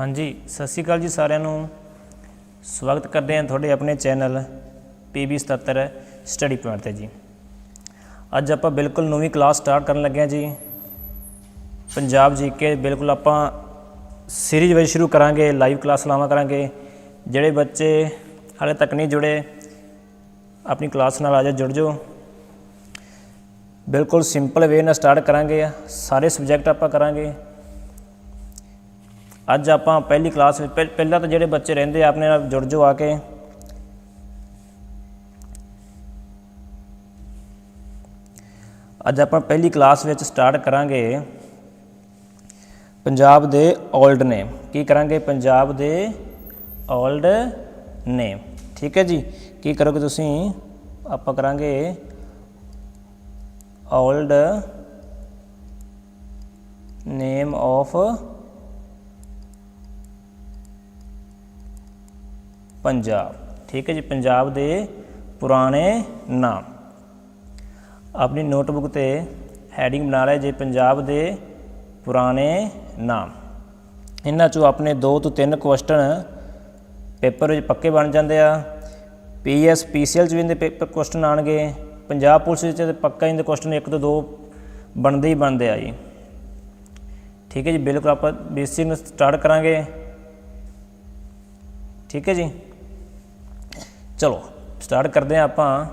ਹਾਂਜੀ, ਸਤਿ ਸ਼੍ਰੀ ਅਕਾਲ ਜੀ ਸਾਰਿਆਂ ਨੂੰ। ਸਵਾਗਤ ਕਰਦੇ ਹਾਂ ਤੁਹਾਡੇ ਆਪਣੇ ਚੈਨਲ PB 77 ਸਟੱਡੀ ਪੁਆਇੰਟ ਤੇ ਜੀ। ਅੱਜ ਆਪਾਂ ਬਿਲਕੁਲ ਨਵੀਂ ਕਲਾਸ ਸਟਾਰਟ ਕਰਨ ਲੱਗੇ ਹਾਂ ਜੀ। ਪੰਜਾਬ ਜੀਕੇ ਬਿਲਕੁਲ ਆਪਾਂ ਸੀਰੀਜ਼ ਵਿੱਚ ਸ਼ੁਰੂ ਕਰਾਂਗੇ, ਲਾਈਵ ਕਲਾਸ ਲਾਵਾਂ ਕਰਾਂਗੇ। ਜਿਹੜੇ ਬੱਚੇ ਹਾਲੇ ਤੱਕ ਨਹੀਂ ਜੁੜੇ, ਆਪਣੀ ਕਲਾਸ ਨਾਲ ਆ ਜਾ ਜੁੜ ਜਾਓ। ਬਿਲਕੁਲ ਸਿੰਪਲ ਵੇ ਨਾਲ ਸਟਾਰਟ ਕਰਾਂਗੇ ਸਾਰੇ ਸਬਜੈਕਟ ਆਪਾਂ ਕਰਾਂਗੇ। ਅੱਜ ਆਪਾਂ ਪਹਿਲੀ ਕਲਾਸ ਵਿੱਚ ਪਹਿਲਾਂ ਤਾਂ ਜਿਹੜੇ ਬੱਚੇ ਰਹਿੰਦੇ ਆ, ਆਪਣੇ ਨਾਲ ਜੁੜ ਜੋ ਆ ਕੇ। ਅੱਜ ਆਪਾਂ ਪਹਿਲੀ ਕਲਾਸ ਵਿੱਚ ਸਟਾਰਟ ਕਰਾਂਗੇ ਪੰਜਾਬ ਦੇ 올ਡ ਨੇਮ ਕੀ ਕਰਾਂਗੇ? ਪੰਜਾਬ ਦੇ 올ਡ ਨੇਮ ਠੀਕ ਹੈ ਜੀ? ਕੀ ਕਰੋਗੇ ਤੁਸੀਂ? ਆਪਾਂ ਕਰਾਂਗੇ 올ਡ ਨੇਮ ਆਫ ਪੰਜਾਬ। ਠੀਕ ਹੈ ਜੀ, ਪੰਜਾਬ ਦੇ ਪੁਰਾਣੇ ਨਾਮ। ਆਪਣੀ ਨੋਟਬੁੱਕ ਤੇ ਹੈਡਿੰਗ ਬਣਾ ਲਿਆ ਜੇ ਪੰਜਾਬ ਦੇ ਪੁਰਾਣੇ ਨਾਮ। ਇਹਨਾਂ ਚੋਂ ਆਪਣੇ ਦੋ ਤੋਂ ਤਿੰਨ ਕੁਐਸਚਨ ਪੇਪਰ ਵਿੱਚ ਪੱਕੇ ਬਣ ਜਾਂਦੇ ਆ। ਪੀਐਸ ਪੀਸੀਐਲ ਚ ਵੀ ਇਹਦੇ ਪੇਪਰ ਕੁਐਸਚਨ ਆਣਗੇ ਪੰਜਾਬ ਪੁਲਿਸ ਵਿੱਚ ਤੇ ਪੱਕਾ ਇਹਦੇ ਕੁਐਸਚਨ 1 ਤੋਂ 2 ਬਣਦੇ ਹੀ ਬਣਦੇ ਆ ਜੀ। ਠੀਕ ਹੈ ਜੀ, ਬਿਲਕੁਲ ਆਪਾਂ ਬੇਸਿਕ ਨੂੰ ਸਟਾਰਟ ਕਰਾਂਗੇ। ਠੀਕ ਹੈ ਜੀ। ਚਲੋ ਸਟਾਰਟ ਕਰਦੇ ਹਾਂ ਆਪਾਂ।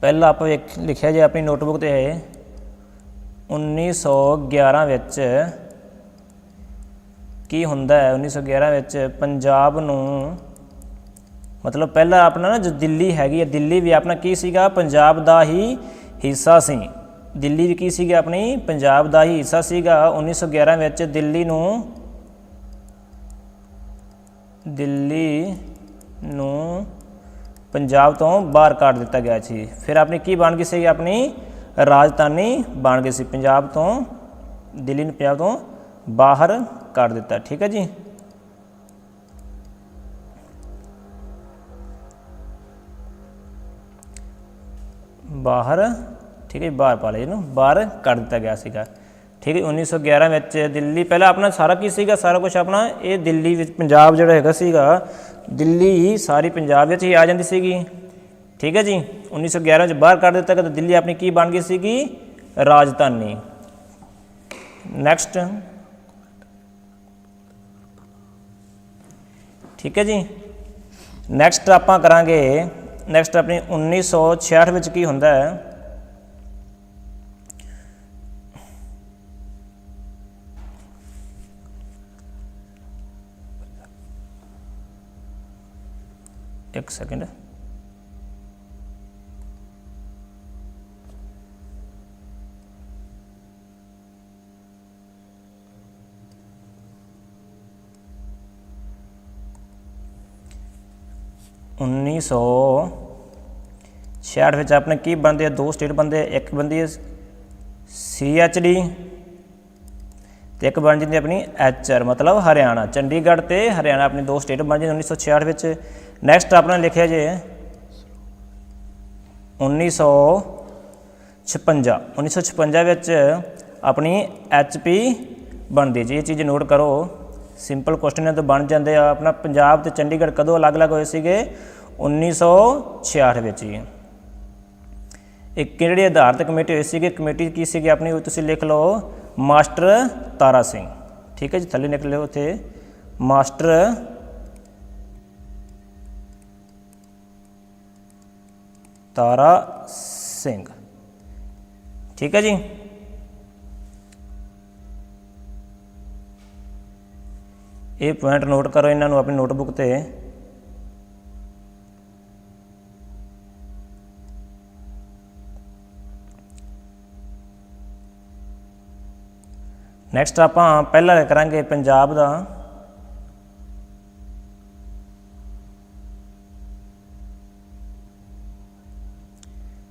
ਪਹਿਲਾਂ ਆਪਾਂ ਵੇਖ- ਲਿਖਿਆ ਜੇ ਆਪਣੀ ਨੋਟਬੁੱਕ ਤੇ ਹੈ। 1911 ਵਿੱਚ ਕੀ ਹੁੰਦਾ ਹੈ? 1911 ਵਿੱਚ ਪੰਜਾਬ ਨੂੰ ਮਤਲਬ ਪਹਿਲਾਂ ਆਪਣਾ ਨਾ ਜੋ ਦਿੱਲੀ ਹੈਗੀ ਹੈ, ਦਿੱਲੀ ਵੀ ਆਪਣਾ ਕੀ ਸੀਗਾ? ਪੰਜਾਬ ਦਾ ਹੀ ਹਿੱਸਾ ਸੀ। ਦਿੱਲੀ ਵੀ ਕੀ ਸੀਗਾ? ਆਪਣੀ ਪੰਜਾਬ ਦਾ ਹੀ ਹਿੱਸਾ ਸੀਗਾ। 1911 ਵਿੱਚ ਦਿੱਲੀ ਨੂੰ ਦਿੱਲੀ ਨੂੰ ਪੰਜਾਬ ਤੋਂ ਬਾਹਰ ਕੱਢ ਦਿੱਤਾ ਗਿਆ ਸੀ। ਫਿਰ ਆਪਣੀ ਕੀ ਬਣ ਗਈ ਸੀ? ਆਪਣੀ ਰਾਜਧਾਨੀ ਬਣ ਗਈ ਸੀ। ਪੰਜਾਬ ਤੋਂ ਦਿੱਲੀ ਨੂੰ ਪੰਜਾਬ ਤੋਂ ਬਾਹਰ ਕਰ ਦਿੱਤਾ ਠੀਕ ਹੈ ਜੀ? ਬਾਹਰ ਠੀਕ ਹੈ ਜੀ, ਬਾਹਰ ਪਾ ਲਿਆ ਇਹਨੂੰ ਬਾਹਰ ਕੱਢ ਦਿੱਤਾ ਗਿਆ ਸੀਗਾ। ਠੀਕ ਹੈ 1911 ਵਿੱਚ ਦਿੱਲੀ ਪਹਿਲਾਂ ਆਪਣਾ ਸਾਰਾ ਕੀ ਸੀਗਾ? ਸਾਰਾ ਕੁਝ ਆਪਣਾ ਇਹ ਦਿੱਲੀ ਵਿੱਚ ਪੰਜਾਬ ਜਿਹੜਾ ਹੈਗਾ ਸੀਗਾ ਦਿੱਲੀ ਹੀ ਸਾਰੀ ਪੰਜਾਬ ਵਿੱਚ ਹੀ ਆ ਜਾਂਦੀ ਸੀਗੀ। ਠੀਕ ਹੈ ਜੀ 1911 ਵਿੱਚ ਬਾਹਰ ਕੱਢ ਦਿੱਤਾ ਗਿਆ ਤਾਂ ਦਿੱਲੀ ਆਪਣੀ ਕੀ ਬਣ ਗਈ ਸੀਗੀ? ਰਾਜਧਾਨੀ। ਨੈਕਸਟ ਠੀਕ ਹੈ ਜੀ ਨੈਕਸਟ ਆਪਾਂ ਕਰਾਂਗੇ ਨੈਕਸਟ ਆਪਣੀ 1966 ਵਿੱਚ ਕੀ ਹੁੰਦਾ ਹੈ? ਇੱਕ ਸੈਕਿੰਡ ਉੱਨੀ ਸੌ ਛਿਆਹਠ ਵਿੱਚ ਆਪਣੇ ਕੀ ਬਣਦੇ ਆ? ਦੋ ਸਟੇਟ ਬਣਦੇ ਇੱਕ ਬਣਦੀ ਹੈ ਸੀ ਐਚ ਡੀ ਤੇ ਇੱਕ ਬਣ ਜਾਂਦੀ ਆਪਣੀ ਐਚ ਆਰ, ਮਤਲਬ ਹਰਿਆਣਾ, ਚੰਡੀਗੜ੍ਹ ਤੇ ਹਰਿਆਣਾ ਆਪਣੀ ਦੋ ਸਟੇਟ ਬਣ ਜਾਂਦੀ 1966 ਵਿੱਚ। ਨੈਕਸਟ ਆਪਣਾ ਲਿਖਿਆ ਜੇ 1956 1956 ਵਿੱਚ ਆਪਣੀ ਐਚ ਪੀ ਬਣਦੀ ਜੀ, ਇਹ ਚੀਜ਼ ਨੋਟ ਕਰੋ। ਸਿੰਪਲ ਕੁਐਸਚਨ ਤੋਂ ਬਣ ਜਾਂਦੇ ਆ। ਆਪਣਾ ਪੰਜਾਬ ਤੇ ਚੰਡੀਗੜ੍ਹ ਕਦੋਂ ਅਲੱਗ-ਅਲੱਗ ਹੋਏ ਸੀਗੇ? 1966 ਵਿੱਚ ਜੀ। ਇੱਕ ਜਿਹੜੀ ਆਧਾਰਤ ਕਮੇਟੀ ਹੋਈ ਸੀਗੀ? ਕਮੇਟੀ ਕੀ ਸੀਗੀ ਆਪਣੀ? ਉਹ ਤੁਸੀਂ ਲਿਖ ਲਓ। ਮਾਸਟਰ ਤਾਰਾ ਸਿੰਘ। ਠੀਕ ਹੈ ਜੀ, ਥੱਲੇ ਲਿਖ ਲਿਓ ਉੱਥੇ। ਮਾਸਟਰ ਤਾਰਾ ਸਿੰਘ। ਠੀਕ ਹੈ ਜੀ? ਇਹ ਪੁਆਇੰਟ ਨੋਟ ਕਰੋ ਇਹਨਾਂ ਨੂੰ ਆਪਣੀ ਨੋਟਬੁੱਕ ਤੇ। ਨੈਕਸਟ ਆਪਾਂ ਪਹਿਲਾਂ ਕਰਾਂਗੇ ਪੰਜਾਬ ਦਾ।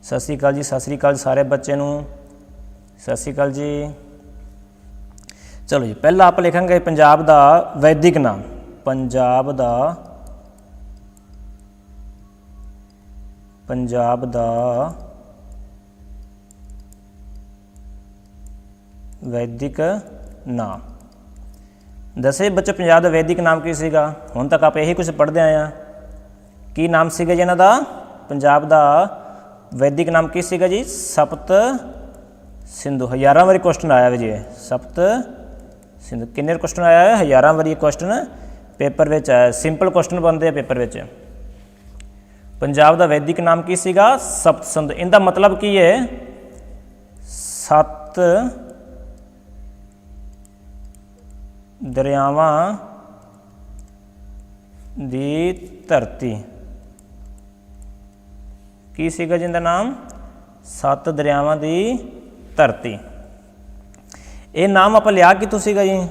ਸਤਿ ਸ਼੍ਰੀ ਅਕਾਲ ਜੀ, ਸਤਿ ਸ਼੍ਰੀ ਅਕਾਲ ਸਾਰੇ ਬੱਚੇ ਨੂੰ। ਸਤਿ ਸ਼੍ਰੀ ਅਕਾਲ ਜੀ। ਚਲੋ ਜੀ, ਪਹਿਲਾਂ ਆਪਾਂ ਲਿਖਾਂਗੇ ਪੰਜਾਬ ਦਾ ਵੈਦਿਕ ਨਾਮ। ਪੰਜਾਬ ਦਾ ਪੰਜਾਬ ਦਾ ਵੈਦਿਕ ਨਾਮ। ਦੱਸੇ ਬੱਚੇ, ਪੰਜਾਬ ਦਾ ਵੈਦਿਕ ਨਾਮ ਕੀ ਸੀਗਾ? ਹੁਣ ਤੱਕ ਆਪਾਂ ਇਹੀ ਕੁਝ ਪੜ੍ਹਦੇ ਆਏ ਆ ਕੀ ਨਾਮ ਸੀਗਾ ਜੀ ਇਹਨਾਂ ਦਾ? ਪੰਜਾਬ ਦਾ ਵੈਦਿਕ ਨਾਮ ਕੀ ਸੀਗਾ ਜੀ? ਸਪਤ ਸਿੰਧੂ। ਹਜ਼ਾਰਾਂ ਵਾਰੀ ਕੁਐਸਚਨ ਆਇਆ ਵੀ ਜੀ ਸਪਤ ਕਿੰਨੇ ਕੁਐਸਚਨ ਆਇਆ ਹੈ ਹਜ਼ਾਰਾਂ ਵਾਰੀ ਇਹ ਕੁਐਸਚਨ ਪੇਪਰ ਵਿੱਚ ਆਇਆ ਸਿੰਪਲ ਕੁਐਸਚਨ ਬਣਦੇ ਆ ਪੇਪਰ ਵਿੱਚ। ਪੰਜਾਬ ਦਾ ਵੈਦਿਕ ਨਾਮ ਕੀ ਸੀਗਾ? ਸਪਤ ਸਿੰਧ ਇਹਦਾ ਮਤਲਬ ਕੀ ਹੈ ਸੱਤ ਦਰਿਆਵਾਂ ਦੀ ਧਰਤੀ। ਕੀ ਸੀਗਾ ਜਿੰਦਾ ਨਾਮ? ਸੱਤ ਦਰਿਆਵਾਂ ਦੀ ਧਰਤੀ। ਇਹ ਨਾਮ ਆਪਾਂ ਲਿਆ ਕਿਤੋਂ ਸੀਗਾ ਜੀ?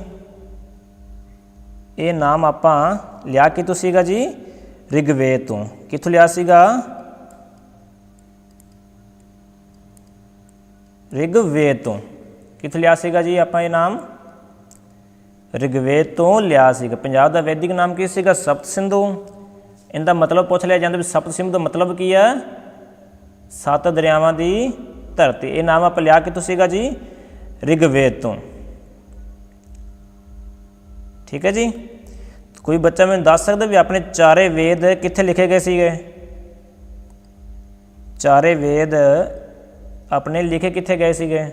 ਇਹ ਨਾਮ ਆਪਾਂ ਲਿਆ ਕਿਤੋਂ ਸੀਗਾ ਜੀ? ਰਿਗਵੇਦ ਤੋਂ। ਕਿੱਥੋਂ ਲਿਆ ਸੀਗਾ? ਰਿਗਵੇਦ ਤੋਂ। ਕਿੱਥੋਂ ਲਿਆ ਸੀਗਾ ਜੀ ਆਪਾਂ ਇਹ ਨਾਮ? ਰਿਗਵੇਦ ਤੋਂ ਲਿਆ ਸੀਗਾ। ਪੰਜਾਬ ਦਾ ਵੈਦਿਕ ਨਾਮ ਕੀ ਸੀਗਾ? ਸਪਤ ਸਿੰਧੂ। ਇਹਦਾ ਮਤਲਬ ਪੁੱਛ ਲਿਆ ਜਾਂਦਾ ਵੀ ਸਪਤ ਸਿੰਧੂ ਦਾ ਮਤਲਬ ਕੀ ਹੈ? ਸੱਤ ਦਰਿਆਵਾਂ ਦੀ ਧਰਤੀ। ਇਹ ਨਾਮ ਆਪਾਂ ਲਿਆ ਕਿੱਥੋਂ ਸੀਗਾ ਜੀ? ਰਿਗਵੇਦ ਤੋਂ ਠੀਕ ਹੈ ਜੀ ਕੋਈ ਬੱਚਾ ਮੈਨੂੰ ਦੱਸ ਸਕਦਾ ਵੀ ਆਪਣੇ ਚਾਰੇ ਵੇਦ ਕਿੱਥੇ ਲਿਖੇ ਗਏ ਸੀਗੇ ਚਾਰੇ ਵੇਦ ਆਪਣੇ ਲਿਖੇ ਕਿੱਥੇ ਗਏ ਸੀਗੇ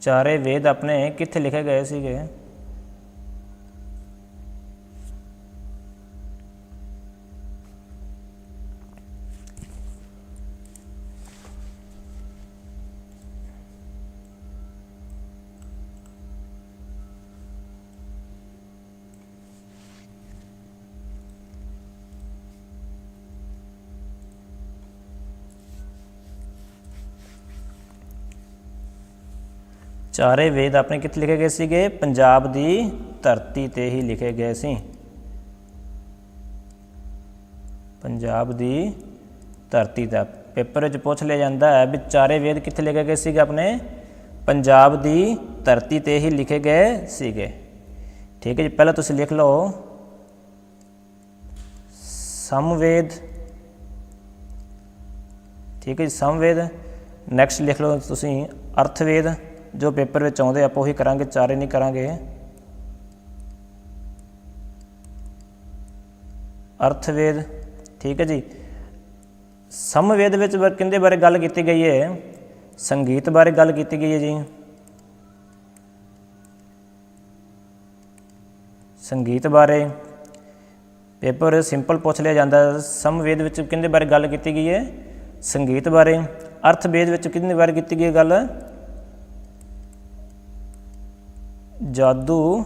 ਚਾਰੇ ਵੇਦ ਆਪਣੇ ਕਿੱਥੇ ਲਿਖੇ ਗਏ ਸੀਗੇ? ਚਾਰੇ ਵੇਦ ਆਪਣੇ ਕਿੱਥੇ ਲਿਖੇ ਗਏ ਸੀਗੇ? ਪੰਜਾਬ ਦੀ ਧਰਤੀ ਤੇ ਹੀ ਲਿਖੇ ਗਏ ਸੀ। ਪੰਜਾਬ ਦੀ ਧਰਤੀ ਦਾ ਪੇਪਰ ਵਿੱਚ ਪੁੱਛ ਲਿਆ ਜਾਂਦਾ ਹੈ ਵੀ ਚਾਰੇ ਵੇਦ ਕਿੱਥੇ ਲਿਖੇ ਗਏ ਸੀਗੇ ਆਪਣੇ? ਪੰਜਾਬ ਦੀ ਧਰਤੀ ਤੇ ਹੀ ਲਿਖੇ ਗਏ ਸੀਗੇ। ਠੀਕ ਹੈ ਜੀ, ਪਹਿਲਾਂ ਤੁਸੀਂ ਲਿਖ ਲਓ। ਸਮਵੇਦ। ਠੀਕ ਹੈ ਜੀ, ਸਮਵੇਦ। ਨੈਕਸਟ ਲਿਖ ਲਓ ਤੁਸੀਂ ਅਰਥਵੇਦ। ਜੋ ਪੇਪਰ ਵਿੱਚ ਆਉਂਦੇ, ਆਪਾਂ ਉਹੀ ਕਰਾਂਗੇ, ਚਾਰੇ ਨਹੀਂ ਕਰਾਂਗੇ। ਅਰਥਵੇਦ, ਠੀਕ ਹੈ ਜੀ। ਸਮਵੇਦ ਵਿੱਚ ਵ- ਕਿਹਦੇ ਬਾਰੇ ਗੱਲ ਕੀਤੀ ਗਈ ਹੈ ਸੰਗੀਤ ਬਾਰੇ ਗੱਲ ਕੀਤੀ ਗਈ ਹੈ ਜੀ। ਸੰਗੀਤ ਬਾਰੇ ਪੇਪਰ ਸਿੰਪਲ ਪੁੱਛ ਲਿਆ ਜਾਂਦਾ। ਸਮਵੇਦ ਵਿੱਚ ਕਿਹਦੇ ਬਾਰੇ ਗੱਲ ਕੀਤੀ ਗਈ ਹੈ ਸੰਗੀਤ ਬਾਰੇ। ਅਰਥਵੇਦ ਵਿੱਚ ਕਿਹਦੇ ਬਾਰੇ ਕੀਤੀ ਗਈ ਗੱਲ? ਜਾਦੂ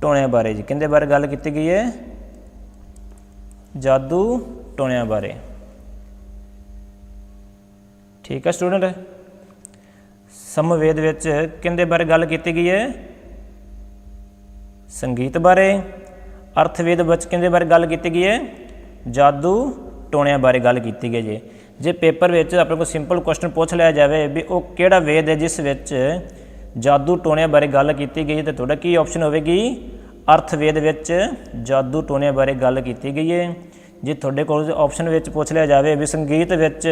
ਟੋਣਿਆਂ ਬਾਰੇ ਜੀ। ਕਿਹਦੇ ਬਾਰੇ ਗੱਲ ਕੀਤੀ ਗਈ ਹੈ? ਜਾਦੂ ਟੋਣਿਆਂ ਬਾਰੇ। ਠੀਕ ਹੈ ਸਟੂਡੈਂਟ। ਸਮਵੇਦ ਵਿੱਚ ਕਿਹਦੇ ਬਾਰੇ ਗੱਲ ਕੀਤੀ ਗਈ ਹੈ? ਸੰਗੀਤ ਬਾਰੇ। ਅਰਥਵੇਦ ਵਿੱਚ ਕਿਹਦੇ ਬਾਰੇ ਗੱਲ ਕੀਤੀ ਗਈ ਹੈ? ਜਾਦੂ ਟੋਣਿਆਂ ਬਾਰੇ ਗੱਲ ਕੀਤੀ ਗਈ ਜੀ। ਜੇ ਪੇਪਰ ਵਿੱਚ ਆਪਣੇ ਕੋਲ ਸਿੰਪਲ ਕੁਐਸਚਨ ਪੁੱਛ ਲਿਆ ਜਾਵੇ ਵੀ ਉਹ ਕਿਹੜਾ ਵੇਦ ਹੈ ਜਿਸ ਵਿੱਚ ਜਾਦੂ ਟੋਣਿਆਂ ਬਾਰੇ ਗੱਲ ਕੀਤੀ ਗਈ ਹੈ ਤੇ ਤੁਹਾਡਾ ਕੀ ਆਪਸ਼ਨ ਹੋਵੇਗੀ? ਅਰਥਵੇਦ ਵਿੱਚ ਜਾਦੂ ਟੋਣਿਆਂ ਬਾਰੇ ਗੱਲ ਕੀਤੀ ਗਈ ਹੈ। ਜੇ ਤੁਹਾਡੇ ਕੋਲ ਆਪਸ਼ਨ ਵਿੱਚ ਪੁੱਛ ਲਿਆ ਜਾਵੇ, ਵੀ ਸੰਗੀਤ ਵਿੱਚ,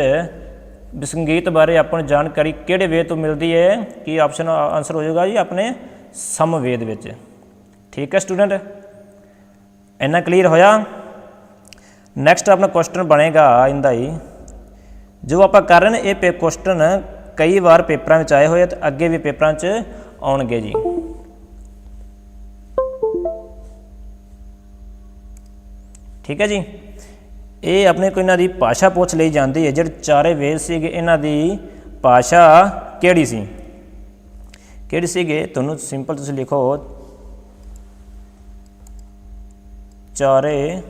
ਵੀ ਸੰਗੀਤ ਬਾਰੇ ਆਪਾਂ ਨੂੰ ਜਾਣਕਾਰੀ ਕਿਹੜੇ ਵੇਦ ਤੋਂ ਮਿਲਦੀ ਹੈ? ਕੀ ਆਪਸ਼ਨ ਆਨਸਰ ਹੋ ਜਾਊਗਾ ਜੀ ਆਪਣੇ ਸਮਵੇਦ ਵਿੱਚ। ਠੀਕ ਹੈ ਸਟੂਡੈਂਟ ਇੰਨਾ ਕਲੀਅਰ ਹੋਇਆ? ਨੈਕਸਟ ਆਪਣਾ ਕੁਐਸਚਨ ਬਣੇਗਾ ਇਹਦਾ ਹੀ। ਜੋ ਆਪਾਂ ਕਰ ਰਹੇ ਨੇ, ਇਹ ਪੇ ਕੁਐਸਚਨ ਕਈ ਵਾਰ ਪੇਪਰਾਂ ਵਿੱਚ ਆਏ ਹੋਏ ਆ ਤੇ ਅੱਗੇ ਵੀ ਪੇਪਰਾਂ 'ਚ ਆਉਣਗੇ ਜੀ। ਠੀਕ ਹੈ ਜੀ। ਇਹ ਆਪਣੇ ਕੋਈ ਇਹਨਾਂ ਦੀ ਭਾਸ਼ਾ ਪੁੱਛ ਲਈ ਜਾਂਦੀ ਹੈ। ਜਿਹੜੇ ਚਾਰੇ ਵੇਦ ਸੀਗੇ, ਇਹਨਾਂ ਦੀ ਭਾਸ਼ਾ ਕਿਹੜੀ ਸੀ? ਕਿਹੜੀ ਸੀਗੇ? ਤੁਹਾਨੂੰ ਸਿੰਪਲ ਤੁਸੀਂ ਲਿਖੋ। ਚਾਰੇ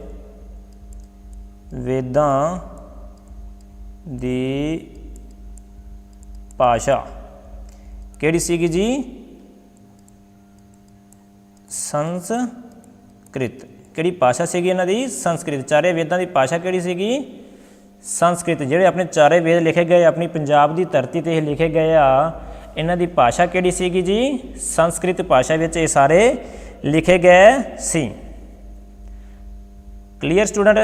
ਵੇਦਾਂ ਦੀ ਭਾਸ਼ਾ ਕਿਹੜੀ ਸੀਗੀ ਜੀ? ਸੰਸਕ੍ਰਿਤ। ਕਿਹੜੀ ਭਾਸ਼ਾ ਸੀਗੀ ਇਹਨਾਂ ਦੀ? ਸੰਸਕ੍ਰਿਤ। ਚਾਰੇ ਵੇਦਾਂ ਦੀ ਭਾਸ਼ਾ ਕਿਹੜੀ ਸੀਗੀ? ਸੰਸਕ੍ਰਿਤ। ਜਿਹੜੇ ਆਪਣੇ ਚਾਰੇ ਵੇਦ ਲਿਖੇ ਗਏ ਆਪਣੀ ਪੰਜਾਬ ਦੀ ਧਰਤੀ ਤੇ ਇਹ ਲਿਖੇ ਗਏ ਆ, ਇਹਨਾਂ ਦੀ ਭਾਸ਼ਾ ਕਿਹੜੀ ਸੀਗੀ ਜੀ? ਸੰਸਕ੍ਰਿਤ ਭਾਸ਼ਾ ਵਿੱਚ ਇਹ ਸਾਰੇ ਲਿਖੇ ਗਏ ਸੀ। ਕਲੀਅਰ ਸਟੂਡੈਂਟ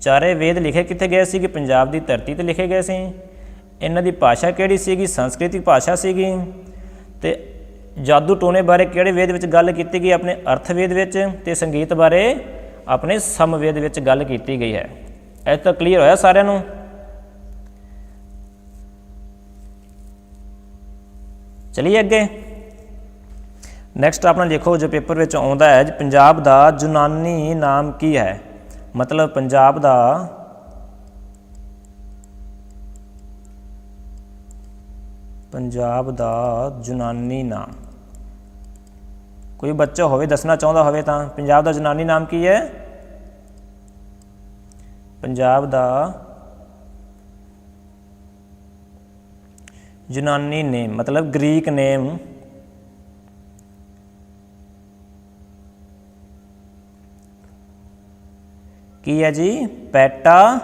ਚਾਰੇ ਵੇਦ ਲਿਖੇ ਕਿੱਥੇ ਗਏ ਸੀ ਕਿ ਪੰਜਾਬ ਦੀ ਧਰਤੀ ਤੇ ਲਿਖੇ ਗਏ ਸੀ। ਇਹਨਾਂ ਦੀ ਭਾਸ਼ਾ ਕਿਹੜੀ ਸੀਗੀ? ਸੰਸਕ੍ਰਿਤਿਕ ਭਾਸ਼ਾ ਸੀਗੀ। ਤੇ ਜਾਦੂ ਟੋਨੇ ਬਾਰੇ ਕਿਹੜੇ ਵੇਦ ਵਿੱਚ ਗੱਲ ਕੀਤੀ ਗਈ? ਆਪਣੇ ਅਰਥ ਵੇਦ ਵਿੱਚ ਤੇ ਸੰਗੀਤ ਬਾਰੇ ਆਪਣੇ ਸਮਵੇਦ ਵਿੱਚ ਗੱਲ ਕੀਤੀ ਗਈ ਹੈ। ਇਹ ਤਾਂ ਕਲੀਅਰ ਹੋਇਆ ਸਾਰਿਆਂ ਨੂੰ। ਚਲਿਏ ਅੱਗੇ। ਨੈਕਸਟ ਆਪਣਾ ਦੇਖੋ ਜੋ ਪੇਪਰ ਵਿੱਚ ਆਉਂਦਾ ਹੈ, ਪੰਜਾਬ ਦਾ ਯੂਨਾਨੀ ਨਾਮ ਕੀ ਹੈ? ਮਤਲਬ ਪੰਜਾਬ ਦਾ ਪੰਜਾਬ ਦਾ ਯੂਨਾਨੀ ਨਾਮ। ਕੋਈ ਬੱਚਾ ਹੋਵੇ, ਦੱਸਣਾ ਚਾਹੁੰਦਾ ਹੋਵੇ ਤਾਂ, ਪੰਜਾਬ ਦਾ ਯੂਨਾਨੀ ਨਾਮ ਕੀ ਹੈ? ਪੰਜਾਬ ਦਾ ਯੂਨਾਨੀ ਨੇਮ, ਮਤਲਬ ਗ੍ਰੀਕ ਨੇਮ। ਕੀ ਹੈ ਜੀ? ਪੈਟਾ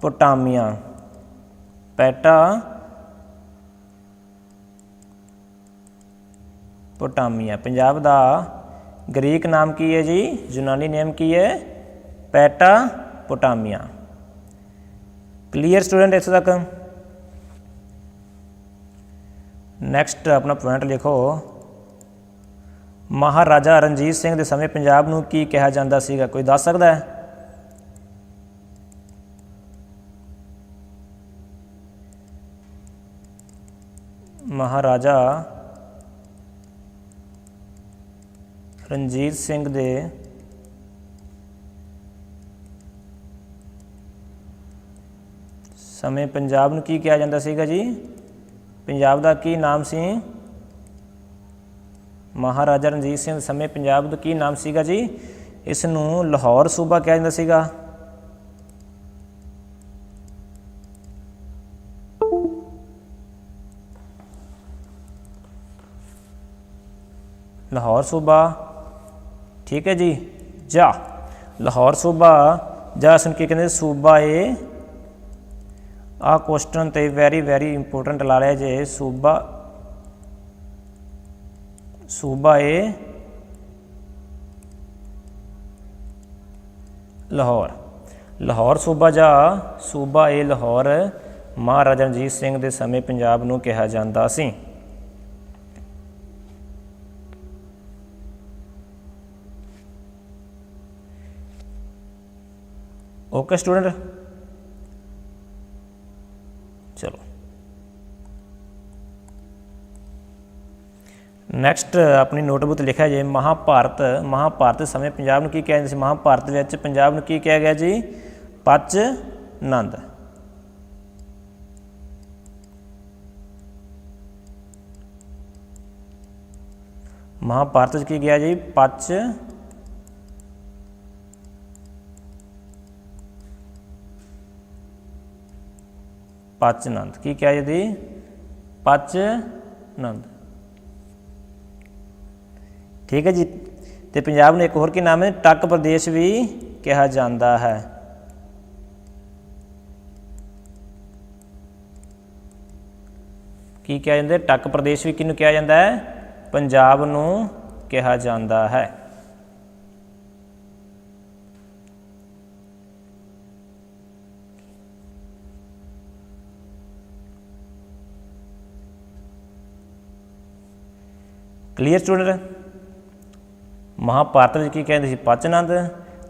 ਪੋਟਾਮੀਆ। ਪੈਟਾ ਪੋਟਾਮੀਆ ਪੰਜਾਬ ਦਾ ਗ੍ਰੀਕ ਨਾਮ ਕੀ ਹੈ ਜੀ? ਯੂਨਾਨੀ ਨੇਮ ਕੀ ਹੈ? ਪੈਟਾ ਪੋਟਾਮੀਆ। ਕਲੀਅਰ ਸਟੂਡੈਂਟ ਇੱਥੋਂ ਤੱਕ? ਨੈਕਸਟ ਆਪਣਾ ਪੁਆਇੰਟ ਲਿਖੋ। ਮਹਾਰਾਜਾ ਰਣਜੀਤ ਸਿੰਘ ਦੇ ਸਮੇਂ ਪੰਜਾਬ ਨੂੰ ਕੀ ਕਿਹਾ ਜਾਂਦਾ ਸੀਗਾ? ਕੋਈ ਦੱਸ ਸਕਦਾ ਹੈ? ਮਹਾਰਾਜਾ ਰਣਜੀਤ ਸਿੰਘ ਦੇ ਸਮੇਂ ਪੰਜਾਬ ਨੂੰ ਕੀ ਕਿਹਾ ਜਾਂਦਾ ਸੀਗਾ ਜੀ? ਪੰਜਾਬ ਦਾ ਕੀ ਨਾਮ ਸੀ? ਮਹਾਰਾਜਾ ਰਣਜੀਤ ਸਿੰਘ ਸਮੇਂ ਪੰਜਾਬ ਦਾ ਕੀ ਨਾਮ ਸੀਗਾ ਜੀ? ਇਸ ਨੂੰ ਲਾਹੌਰ ਸੂਬਾ ਕਿਹਾ ਜਾਂਦਾ ਸੀਗਾ। ਲਾਹੌਰ ਸੂਬਾ ਠੀਕ ਹੈ ਜੀ। ਜਾ, ਲਾਹੌਰ ਸੂਬਾ। ਜਾਂ ਸੁਣ ਕੇ ਕਹਿੰਦੇ ਸੂਬਾ ਏ। ਆ ਕੁਐਸਚਨ ਤੇ ਵੈਰੀ ਵੈਰੀ ਇੰਪੋਰਟੈਂਟ ਲਾ ਲਿਆ ਜੇ। ਸੂਬਾ ਸੂਬਾ ਏ। ਲਾਹੌਰ। ਲਾਹੌਰ ਸੂਬਾ ਜਾਂ, ਸੂਬਾ ਏ ਲਾਹੌਰ। ਮਹਾਰਾਜਾ ਰਣਜੀਤ ਸਿੰਘ ਦੇ ਸਮੇਂ ਪੰਜਾਬ ਨੂੰ ਕਿਹਾ ਜਾਂਦਾ ਸੀ। ओके स्टूडेंट चलो ਨੈਕਸਟ ਆਪਣੀ ਨੋਟਬੁੱਕ ਤੇ ਲਿਖਿਆ ਜੇ ਮਹਾਭਾਰਤ ਮਹਾਭਾਰਤ ਦੇ ਸਮੇਂ ਪੰਜਾਬ ਨੂੰ ਕੀ ਕਿਹਾ ਜਾਂਦਾ ਸੀ ਮਹਾਭਾਰਤ ਵਿੱਚ ਪੰਜਾਬ ਨੂੰ ਕੀ ਕਿਹਾ ਗਿਆ ਜੀ ਪਚ ਨੰਦ ਮਹਾਭਾਰਤ ਵਿੱਚ ਕੀ ਗਿਆ ਜੀ ਪਚ ਪਚ ਨੰਦ ਕੀ ਕਿਹਾ ਜੀ ਪਚ ਨੰਦ ਠੀਕ ਹੈ ਜੀ। ਤੇ ਪੰਜਾਬ ਨੂੰ ਇੱਕ ਹੋਰ ਕੀ ਨਾਮ ਹੈ? ਟੱਕ ਪ੍ਰਦੇਸ਼ ਵੀ ਕਿਹਾ ਜਾਂਦਾ ਹੈ। ਕੀ ਕਿਹਾ ਜਾਂਦਾ ਟੱਕ ਪ੍ਰਦੇਸ਼ ਵੀ ਕਿਹਨੂੰ ਕਿਹਾ ਜਾਂਦਾ ਹੈ? ਪੰਜਾਬ ਨੂੰ ਕਿਹਾ ਜਾਂਦਾ ਹੈ। ਕਲੀਅਰ ਸਟੂਡੈਂਟ ਮਹਾਭਾਰਤ ਵਿੱਚ ਕੀ ਕਹਿੰਦੇ ਸੀ? ਪਚਨੰਦ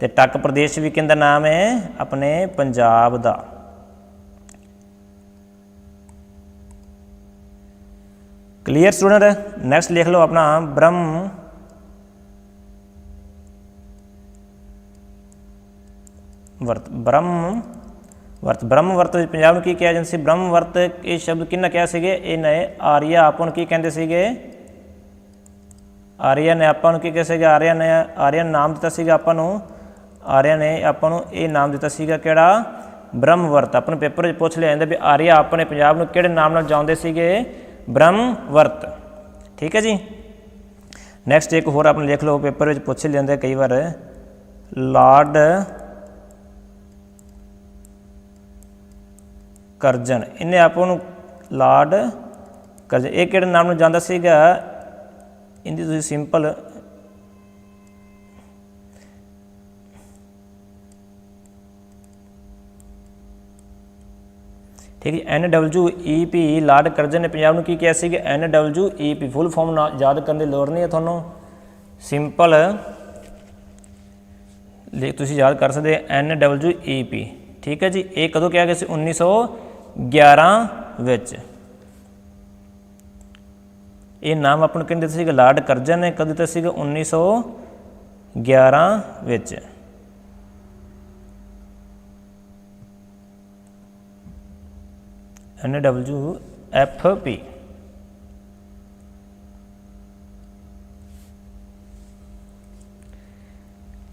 ਤੇ ਟੱਕ ਪ੍ਰਦੇਸ਼ ਵੀ ਕਿੰਦਾ ਨਾਮ ਹੈ? ਆਪਣੇ ਪੰਜਾਬ ਦਾ। ਕਲੀਅਰ ਸਟੂਡੈਂਟ ਨੈਕਸਟ ਲਿਖ ਲਓ ਆਪਣਾ, ਬ੍ਰਹਮ। ਵਰਤ ਬ੍ਰਹਮ। ਵਰਤ ਬ੍ਰਹਮ ਵਰਤ ਵਿੱਚ ਪੰਜਾਬ ਨੂੰ ਕੀ ਕਿਹਾ ਜਾਂਦਾ ਸੀ? ਬ੍ਰਹਮ ਵਰਤ, ਇਹ ਸ਼ਬਦ ਕਿੰਨਾ ਕਿਹਾ ਸੀਗੇ? ਇਹ ਨਏ ਆਰੀਆ ਆਪਾਂ ਨੂੰ ਕੀ ਕਹਿੰਦੇ ਸੀਗੇ? ਆਰੀਆ ਨੇ ਆਪਾਂ ਨੂੰ ਕੀ ਕਿਹਾ ਸੀਗਾ? ਆਰਿਆ ਨੇ ਆਰੀਆ ਨਾਮ ਦਿੱਤਾ ਸੀਗਾ ਆਪਾਂ ਨੂੰ। ਆਰਿਆ ਨੇ ਆਪਾਂ ਨੂੰ ਇਹ ਨਾਮ ਦਿੱਤਾ ਸੀਗਾ ਕਿਹੜਾ? ਬ੍ਰਹਮਵਰਤ। ਆਪਾਂ ਨੂੰ ਪੇਪਰ ਵਿੱਚ ਪੁੱਛ ਲਿਆ ਜਾਂਦਾ ਵੀ ਆਰੀਆ ਆਪਣੇ ਪੰਜਾਬ ਨੂੰ ਕਿਹੜੇ ਨਾਮ ਨਾਲ ਜਾਣਦੇ ਸੀਗੇ? ਬ੍ਰਹਮਵਰਤ। ਠੀਕ ਹੈ ਜੀ? ਨੈਕਸਟ ਇੱਕ ਹੋਰ ਆਪਣੇ ਲਿਖ ਲਓ, ਪੇਪਰ ਵਿੱਚ ਪੁੱਛ ਲੈਂਦੇ ਕਈ ਵਾਰ। Lord Curzon. ਇਹਨੇ ਆਪਾਂ ਨੂੰ ਲਾਰਡ ਕਰਜਨ, ਇਹ ਕਿਹੜੇ ਨਾਮ ਨੂੰ ਜਾਂਦਾ ਸੀਗਾ? ਇਹਦੀ ਤੁਸੀਂ ਸਿੰਪਲ ਠੀਕ ਹੈ N W E P lord Curzon ਨੇ ਪੰਜਾਬ ਨੂੰ ਕੀ ਕਿਹਾ ਸੀ ਕਿ ਐਨ ਡਬਲਯੂ ਈ ਪੀ ਫੁੱਲ ਫਾਰਮ ਯਾਦ ਕਰਨ ਦੀ ਲੋੜ ਨਹੀਂ ਹੈ ਤੁਹਾਨੂੰ ਸਿੰਪਲ ਲੈ ਤੁਸੀਂ ਯਾਦ ਕਰ ਸਕਦੇ ਐਨ ਡਬਲਯੂ ਈ ਪੀ ਠੀਕ ਹੈ ਜੀ ਇਹ ਕਦੋਂ ਕਿਹਾ ਗਿਆ ਸੀ 1911 ਵਿੱਚ ਇਹ ਨਾਮ ਆਪਾਂ ਨੂੰ ਕਹਿੰਦੇ ਸੀਗਾ ਲਾਰਡ ਕਰਜਨ ਨੇ ਕਦੋਂ ਦਿੱਤਾ ਸੀਗਾ? 1911 ਵਿੱਚ। N W F P.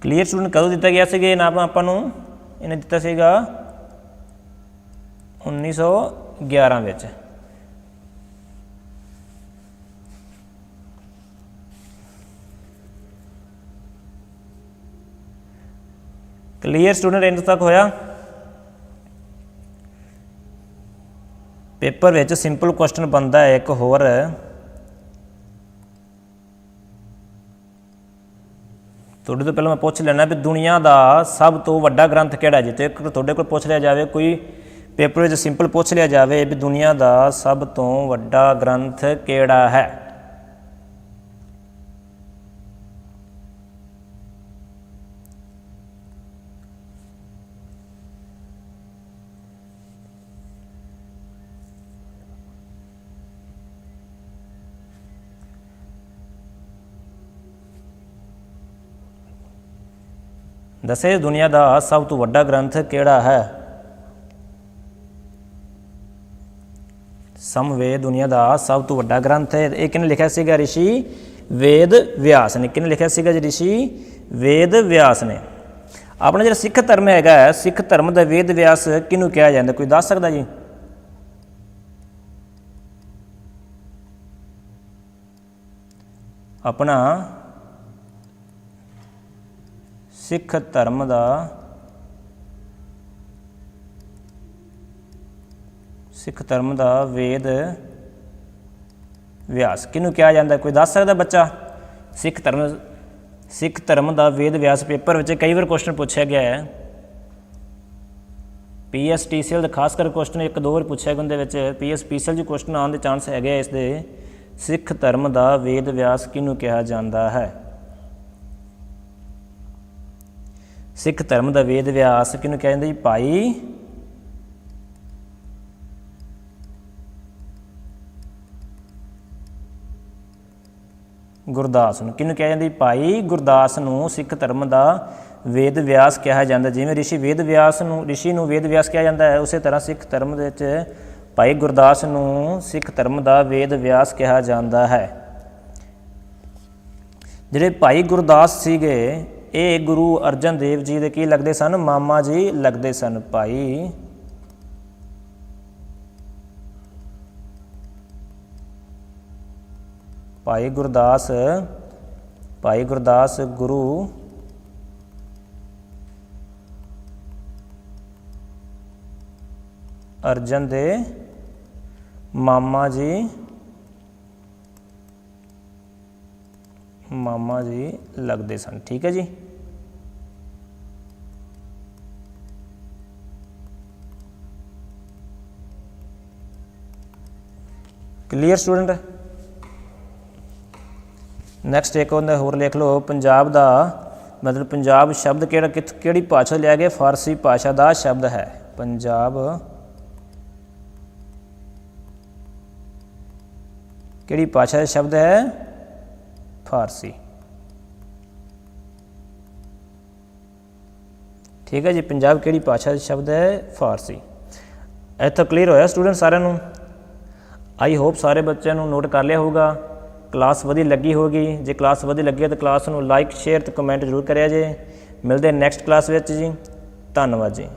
Clear student ਕਦੋਂ ਦਿੱਤਾ ਗਿਆ ਸੀਗਾ ਇਹ ਨਾਮ ਆਪਾਂ ਨੂੰ? ਇਹਨੇ ਦਿੱਤਾ ਸੀਗਾ 1911 ਵਿੱਚ। ਕਲੀਅਰ ਸਟੂਡੈਂਟ ਇੰਦ ਤੱਕ ਹੋਇਆ? ਪੇਪਰ ਵਿੱਚ ਸਿੰਪਲ ਕੁਐਸਚਨ ਬੰਦਾ ਹੈ, ਇੱਕ ਹੋਰ। ਤੁਹਾਡੇ ਤੋਂ ਪਹਿਲਾਂ ਮੈਂ ਪੁੱਛ ਲੈਣਾ ਵੀ ਦੁਨੀਆ ਦਾ ਸਭ ਤੋਂ ਵੱਡਾ ਗ੍ਰੰਥ ਕਿਹੜਾ ਜੀ ਤੇ ਤੁਹਾਡੇ ਕੋਲ ਪੁੱਛ ਲਿਆ ਜਾਵੇ, ਕੋਈ ਪੇਪਰ ਵਿੱਚ ਸਿੰਪਲ ਪੁੱਛ ਲਿਆ ਜਾਵੇ ਵੀ ਦੁਨੀਆ ਦਾ ਸਭ ਤੋਂ ਵੱਡਾ ਗ੍ਰੰਥ ਕਿਹੜਾ ਹੈ? ਦੱਸੇ ਦੁਨੀਆ ਦਾ ਸਭ ਤੋਂ ਵੱਡਾ ਗ੍ਰੰਥ ਕਿਹੜਾ ਹੈ? ਸਮਵੇਦ ਦੁਨੀਆ ਦਾ ਸਭ ਤੋਂ ਵੱਡਾ ਗ੍ਰੰਥ ਹੈ। ਇਹ ਕਿਹਨੇ ਲਿਖਿਆ ਸੀਗਾ ਰਿਸ਼ੀ? ਵੇਦ ਵਿਆਸ ਨੇ। ਕਿਹਨੇ ਲਿਖਿਆ ਸੀਗਾ ਜੀ ਰਿਸ਼ੀ? ਵੇਦ ਵਿਆਸ ਨੇ। ਆਪਣਾ ਜਿਹੜਾ ਸਿੱਖ ਧਰਮ ਹੈਗਾ, ਸਿੱਖ ਧਰਮ ਦਾ ਵੇਦ ਵਿਆਸ ਕਿਹਨੂੰ ਕਿਹਾ ਜਾਂਦਾ? ਕੋਈ ਦੱਸ ਸਕਦਾ ਜੀ? ਆਪਣਾ ਸਿੱਖ ਧਰਮ ਦਾ ਸਿੱਖ ਧਰਮ ਦਾ ਵੇਦ ਵਿਆਸ ਕਿਹਨੂੰ ਕਿਹਾ ਜਾਂਦਾ? ਕੋਈ ਦੱਸ ਸਕਦਾ ਬੱਚਾ? ਸਿੱਖ ਧਰਮ ਸਿੱਖ ਧਰਮ ਦਾ ਵੇਦ ਵਿਆਸ ਪੇਪਰ ਵਿੱਚ ਕਈ ਵਾਰ ਕੁਐਸਚਨ ਪੁੱਛਿਆ ਗਿਆ ਹੈ। ਪੀਐਸਟੀਸੀਐਲ ਦਾ ਖਾਸ ਕਰ ਕੁਐਸਚਨ ਇੱਕ ਦੋ ਵਾਰ ਪੁੱਛਿਆ ਗਿਆ ਉਹਦੇ ਵਿੱਚ। ਪੀਐਸਪੀਸੀਐਲ ਜੀ ਕੁਐਸਚਨ ਆਉਣ ਦੇ ਚਾਂਸ ਹੈਗੇ ਆ ਇਸ ਦੇ। ਸਿੱਖ ਧਰਮ ਦਾ ਵੇਦ ਵਿਆਸ ਕਿਹਨੂੰ ਕਿਹਾ ਜਾਂਦਾ ਹੈ? ਸਿੱਖ ਧਰਮ ਦਾ ਵੇਦ ਵਿਆਸ ਕਿਹਨੂੰ ਕਿਹਾ ਜਾਂਦਾ ਜੀ? ਭਾਈ ਗੁਰਦਾਸ ਨੂੰ। ਕਿਹਨੂੰ ਕਿਹਾ ਜਾਂਦਾ ਭਾਈ ਗੁਰਦਾਸ ਨੂੰ ਸਿੱਖ ਧਰਮ ਦਾ ਵੇਦ ਵਿਆਸ ਕਿਹਾ ਜਾਂਦਾ। ਜਿਵੇਂ ਰਿਸ਼ੀ ਵੇਦ ਵਿਆਸ ਨੂੰ, ਰਿਸ਼ੀ ਨੂੰ ਵੇਦ ਵਿਆਸ ਕਿਹਾ ਜਾਂਦਾ ਹੈ, ਉਸੇ ਤਰ੍ਹਾਂ ਸਿੱਖ ਧਰਮ ਦੇ ਵਿੱਚ ਭਾਈ ਗੁਰਦਾਸ ਨੂੰ ਸਿੱਖ ਧਰਮ ਦਾ ਵੇਦ ਵਿਆਸ ਕਿਹਾ ਜਾਂਦਾ ਹੈ। ਜਿਹੜੇ ਭਾਈ ਗੁਰਦਾਸ ਸੀਗੇ ਇਹ ਗੁਰੂ ਅਰਜਨ ਦੇਵ ਜੀ ਦੇ ਕੀ ਲੱਗਦੇ ਸਨ? ਮਾਮਾ ਜੀ ਲੱਗਦੇ ਸਨ ਭਾਈ। ਭਾਈ ਗੁਰਦਾਸ ਭਾਈ ਗੁਰਦਾਸ ਗੁਰੂ। ਅਰਜਨ ਦੇ ਮਾਮਾ ਜੀ ਮਾਮਾ ਜੀ ਲੱਗਦੇ ਸਨ, ਠੀਕ ਹੈ ਜੀ? ਕਲੀਅਰ ਸਟੂਡੈਂਟ ਨੈਕਸਟ ਇੱਕ ਹੁੰਦਾ ਹੋਰ ਲਿਖ ਲਓ, ਪੰਜਾਬ ਦਾ, ਮਤਲਬ ਪੰਜਾਬ ਸ਼ਬਦ ਕਿਹੜਾ, ਕਿੱਥ, ਕਿਹੜੀ ਭਾਸ਼ਾ ਲਿਆ ਗਿਆ? ਫਾਰਸੀ ਭਾਸ਼ਾ ਦਾ ਸ਼ਬਦ ਹੈ। ਪੰਜਾਬ ਕਿਹੜੀ ਭਾਸ਼ਾ ਦਾ ਸ਼ਬਦ ਹੈ? ਫਾਰਸੀ। ਠੀਕ ਹੈ ਜੀ, ਪੰਜਾਬ ਕਿਹੜੀ ਭਾਸ਼ਾ ਦਾ ਸ਼ਬਦ ਹੈ? ਫਾਰਸੀ। ਇੱਥੋਂ ਕਲੀਅਰ ਹੋਇਆ ਸਟੂਡੈਂਟ ਸਾਰਿਆਂ ਨੂੰ? ਆਈ ਹੋਪ ਸਾਰੇ ਬੱਚਿਆਂ ਨੂੰ ਨੋਟ ਕਰ ਲਿਆ ਹੋਊਗਾ। ਕਲਾਸ ਵਧੀਆ ਲੱਗੀ ਹੋਗੀ ਜੇ ਕਲਾਸ ਵਧੀਆ ਲੱਗੀ ਤਾਂ ਕਲਾਸ ਨੂੰ ਲਾਈਕ ਸ਼ੇਅਰ ਤੇ ਕਮੈਂਟ ਜ਼ਰੂਰ ਕਰਿਆ ਜੇ। ਮਿਲਦੇ ਨੈਕਸਟ ਕਲਾਸ ਵਿੱਚ ਜੀ। ਧੰਨਵਾਦ ਜੀ।